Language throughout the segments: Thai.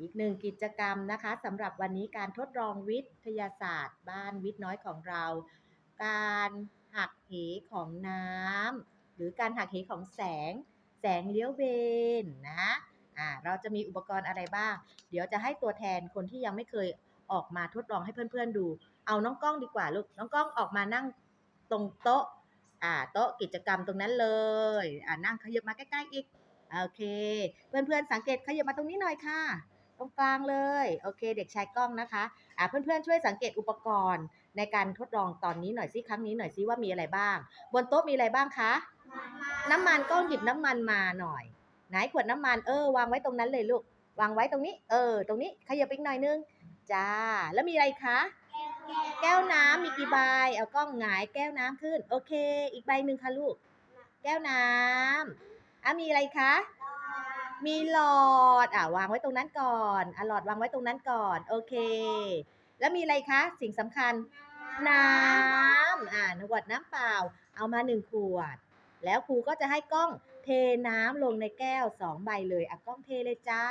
อีกหนึ่งกิจกรรมนะคะสำหรับวันนี้การทดลองวิทยาศาสตร์ บ้านวิทย์น้อยของเรา การหักเหของน้ำหรือการหักเหของแสง แสงเลี้ยวเบนนะอ่าเราจะมีอุปกรณ์อะไรบ้าง เดี๋ยวจะให้ตัวแทนคนที่ยังไม่เคยออกมาทดลองให้เพื่อนๆดู เอาน้องกล้องดีกว่าลูกน้องกล้องออกมานั่งตรงโต๊ะอ่าโต๊ะกิจกรรมตรงนั้นเลยอ่านั่งขยับมาใกล้ๆอีกโอเค เพื่อนๆสังเกตขยับมาตรงนี้หน่อยค่ะ ตรงกลางเลย โอเค เด็กชายกล้องนะคะอ่าเพื่อนๆช่วยสังเกตอุปกรณ์ในการทดลองตอนนี้หน่อยสิครั้งนี้หน่อยสิว่ามีอะไรบ้าง บนโต๊ะมีอะไรบ้างคะ น้ำมันกล้องหยิบน้ำมันมาหน่อย ไหนขวดน้ำมันเออ วางไว้ตรงนั้นเลยลูก วางไว้ตรงนี้ เออ ตรงนี้ขยับไปอีกหน่อยนึงจ้า แล้วมีอะไรคะแก้วน้ำมีกี่ใบ เอากล้องหงายแก้วน้ำขึ้น โอเค อีกใบหนึ่งค่ะลูก แก้วน้ำอะมีอะไรคะ มีหลอดอะวางไว้ตรงนั้นก่อนอะหลอดวางไว้ตรงนั้นก่อน โอเค แล้วมีอะไรคะ สิ่งสำคัญ น้ำอ่าขวดน้ำเปล่า เอามาหนึ่งขวด แล้วครูก็จะให้กล้องเทน้ำลงในแก้วสองใบเลยอะกล้องเทเลยจ้า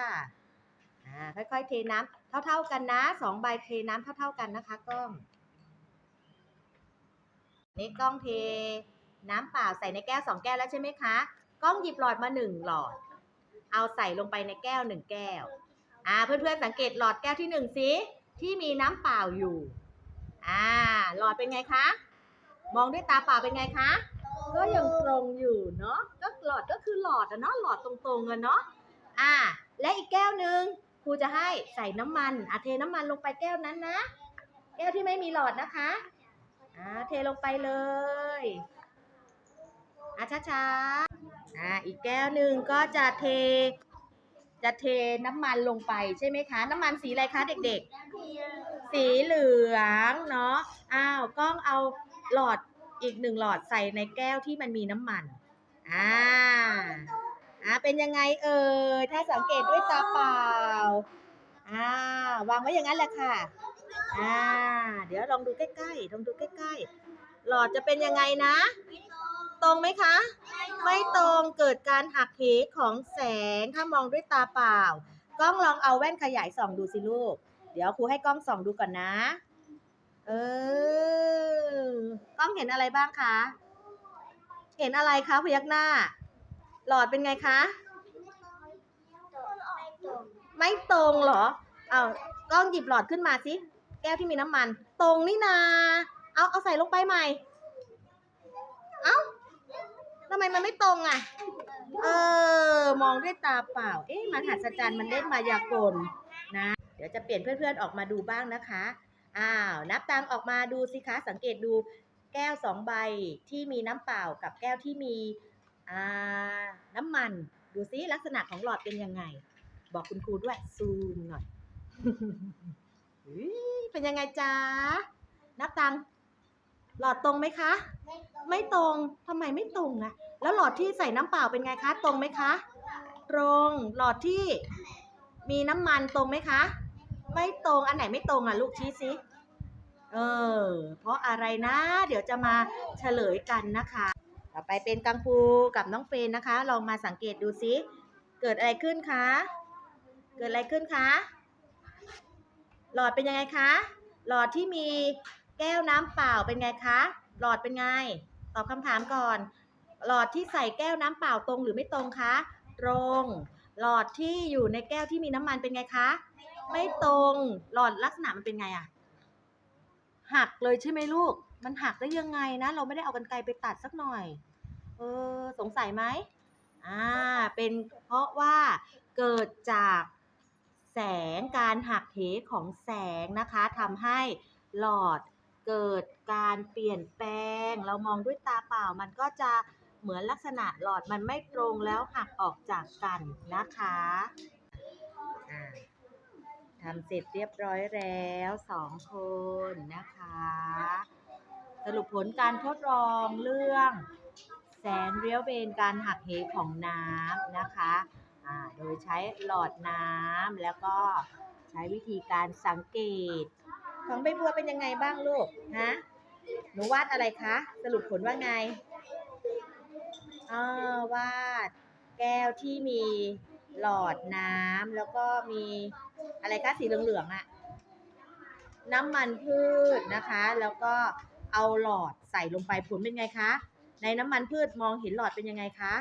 อ่าค่อยๆ เทน้ำเท่า ๆกันนะสองใบเทน้ำเท่า ๆกันนะคะ กล้องนี่กล้องเทน้ำเปล่าใส่ในแก้วสองแก้วแล้วใช่ไหมคะ กล้องหยิบหลอดมาหนึ่งหลอด เอาใส่ลงไปในแก้วหนึ่งแก้ว อ่า เพื่อนๆสังเกตหลอดแก้วที่หนึ่งสิที่มีน้ำเปล่าอยู่ อ่า หลอดเป็นไงคะ มองด้วยตาเปล่าเป็นไงคะ ก็ยังตรงอยู่เนาะ ก็หลอดก็คือหลอดอะเนาะ หลอดตรงๆอะเนาะ อ่า และอีกแก้วหนึ่งครูจะให้ใส่น้ำมันอะเทน้ำมันลงไปแก้วนั้นนะ แก้วที่ไม่มีหลอดนะคะ อ่า เทลงไปเลยอะช้าๆ อ่าอีกแก้วหนึ่งก็จะเท จะเทน้ำมันลงไปใช่ไหมคะ น้ำมันสีอะไรคะเด็กๆ สีเหลืองเนาะอ้าวกล้องเอาหลอดอีกหนึ่งหลอดใส่ในแก้วที่มันมีน้ำมันอ่าอ่าเป็นยังไงเอ่ยถ้าสังเกตด้วยตาเปล่าอ่าวางไว้อย่างนั้นแหละค่ะอ่าเดี๋ยวลองดูใกล้ๆลองดูใกล้ๆหลอดจะเป็นยังไงนะ ตรงไหมคะ ไม่ตรงเกิดการหักเหของแสงถ้ามองด้วยตาเปล่ากล้องลองเอาแว่นขยายส่องดูสิลูก เดี๋ยวครูให้กล้องส่องดูก่อนนะ เออกล้องเห็นอะไรบ้างคะ เห็นอะไรคะพยักหน้า หลอดเป็นไงคะ ไม่ตรงเหรอ เอากล้องหยิบหลอดขึ้นมาสิ แก้วที่มีน้ำมัน ตรงนี่นา เอาเอาใส่ลงไปใหม่เอ้า ทำไมมันไม่ตรงอะ เออ มองด้วยตาเปล่า เอ๊ะมันหัศจรรย์มันเล่นมายากลนะ เดี๋ยวจะเปลี่ยนเพื่อนๆออกมาดูบ้างนะคะ อ้าว นับตังออกมาดูสิคะ สังเกตดูแก้วสองใบที่มีน้ำเปล่ากับแก้วที่มีอ่าน้ำมัน ดูซิลักษณะของหลอดเป็นยังไง บอกคุณครูด้วยซูมหน่อยอุ๊ยเป็นยังไงจ๊ะนับตัง หลอดตรงไหมคะ ไม่ตรงทำไมไม่ตรงอะแล้วหลอดที่ใส่น้ำเปล่าเป็นไงคะ ตรงไหมคะ ตรง หลอดที่มีน้ำมันตรงไหมคะ ไม่ตรง อันไหนไม่ตรงอะ ลูกชี้สิเออ เพราะอะไรนะ เดี๋ยวจะมาเฉลยกันนะคะ ต่อไปเป็นกังฟูกับน้องเฟรนนะคะ ลองมาสังเกตดูซิ เกิดอะไรขึ้นคะ เกิดอะไรขึ้นคะ หลอดเป็นยังไงคะ หลอดที่มี แก้วน้ำเปล่าเป็นไงคะ หลอดเป็นไง ตอบคำถามก่อน หลอดที่ใส่แก้วน้ำเปล่าตรงหรือไม่ตรงคะ ตรง หลอดที่อยู่ในแก้วที่มีน้ำมันเป็นไงคะ ไม่ตรง หลอดลักษณะมันเป็นไงอะหักเลยใช่ไหมลูก มันหักได้ยังไงนะ เราไม่ได้เอากันไกรไปตัดสักหน่อย เออ สงสัยไหมอ่า เป็นเพราะว่าเกิดจากแสงการหักเหของแสงนะคะทำให้หลอด เกิดการเปลี่ยนแปลง เรามองด้วยตาเปล่ามันก็จะเหมือนลักษณะหลอดมันไม่ตรงแล้วหักออกจากกันนะคะทำเสร็จเรียบร้อยแล้วสองคนนะคะ สรุปผลการทดลองเรื่อง แสงเรียวเบนการหักเหของน้ำนะคะอ่าโดยใช้หลอดน้ำแล้วก็ใช้วิธีการสังเกต ของใบบัวเป็นยังไงบ้างลูกฮะหนูวาดอะไรคะ สรุปผลว่าไงอ่าวาด แก้วที่มีหลอดน้ำแล้วก็มีอะไรคะสีเหลืองๆอะน้ำมันพืชนะคะ แล้วก็เอาหลอดใส่ลงไปผลเป็นไงคะ ในน้ำมันพืชมองเห็นหลอดเป็นยังไงคะ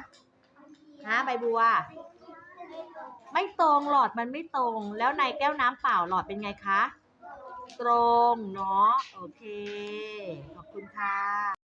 ฮะใบบัว ไม่ตรงหลอดมันไม่ตรง แล้วในแก้วน้ำเปล่าหลอดเป็นไงคะ ตรงเนาะโอเค ขอบคุณค่ะ